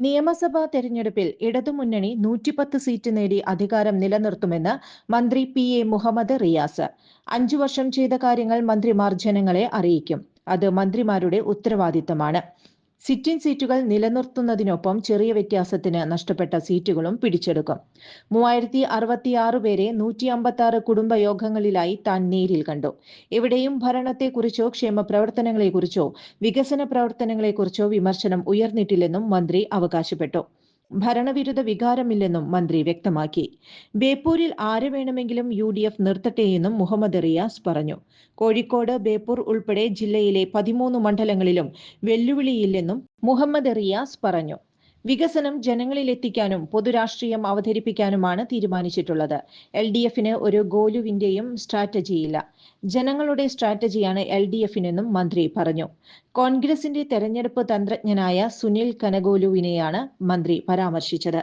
നിയമസഭാ തെരഞ്ഞെടുപ്പിൽ ഇടതുമുന്നണി നൂറ്റിപ്പത്ത് സീറ്റ് നേടി അധികാരം നിലനിർത്തുമെന്ന് മന്ത്രി പി എ മുഹമ്മദ് റിയാസ്. അഞ്ചു വർഷം ചെയ്ത കാര്യങ്ങൾ മന്ത്രിമാർ ജനങ്ങളെ അറിയിക്കും. അത് മന്ത്രിമാരുടെ ഉത്തരവാദിത്തമാണ്. സിറ്റിംഗ് സീറ്റുകൾ നിലനിർത്തുന്നതിനൊപ്പം ചെറിയ വ്യത്യാസത്തിന് നഷ്ടപ്പെട്ട സീറ്റുകളും പിടിച്ചെടുക്കും. മൂവായിരത്തി അറുപത്തിയാറ് പേരെ നൂറ്റി അമ്പത്തി ആറ് കുടുംബയോഗങ്ങളിലായി താൻ നേരിൽ കണ്ടു. എവിടെയും ഭരണത്തെക്കുറിച്ചോ ക്ഷേമ പ്രവർത്തനങ്ങളെക്കുറിച്ചോ വികസന പ്രവർത്തനങ്ങളെക്കുറിച്ചോ വിമർശനം ഉയർന്നിട്ടില്ലെന്നും മന്ത്രി അവകാശപ്പെട്ടു. ഭരണവിരുദ്ധ വികാരമില്ലെന്നും മന്ത്രി വ്യക്തമാക്കി. ബേപ്പൂരിൽ ആരെ വേണമെങ്കിലും യു ഡി എഫ് നിർത്തട്ടെയെന്നും മുഹമ്മദ് റിയാസ് പറഞ്ഞു. കോഴിക്കോട് ബേപ്പൂർ ഉൾപ്പെടെ ജില്ലയിലെ പതിമൂന്ന് മണ്ഡലങ്ങളിലും വെല്ലുവിളിയില്ലെന്നും മുഹമ്മദ് റിയാസ് പറഞ്ഞു. വികസനം ജനങ്ങളിലെത്തിക്കാനും പൊതുരാഷ്ട്രീയം അവതരിപ്പിക്കാനുമാണ് തീരുമാനിച്ചിട്ടുള്ളത്. എൽ ഡി എഫിന് ഒരു ഗോലുവിന്റെയും സ്ട്രാറ്റജിയില്ല. ജനങ്ങളുടെ സ്ട്രാറ്റജിയാണ് എൽ ഡി എഫിനെന്നും മന്ത്രി പറഞ്ഞു. കോൺഗ്രസിന്റെ തെരഞ്ഞെടുപ്പ് തന്ത്രജ്ഞനായ സുനിൽ കനഗോലുവിനെയാണ് മന്ത്രി പരാമർശിച്ചത്.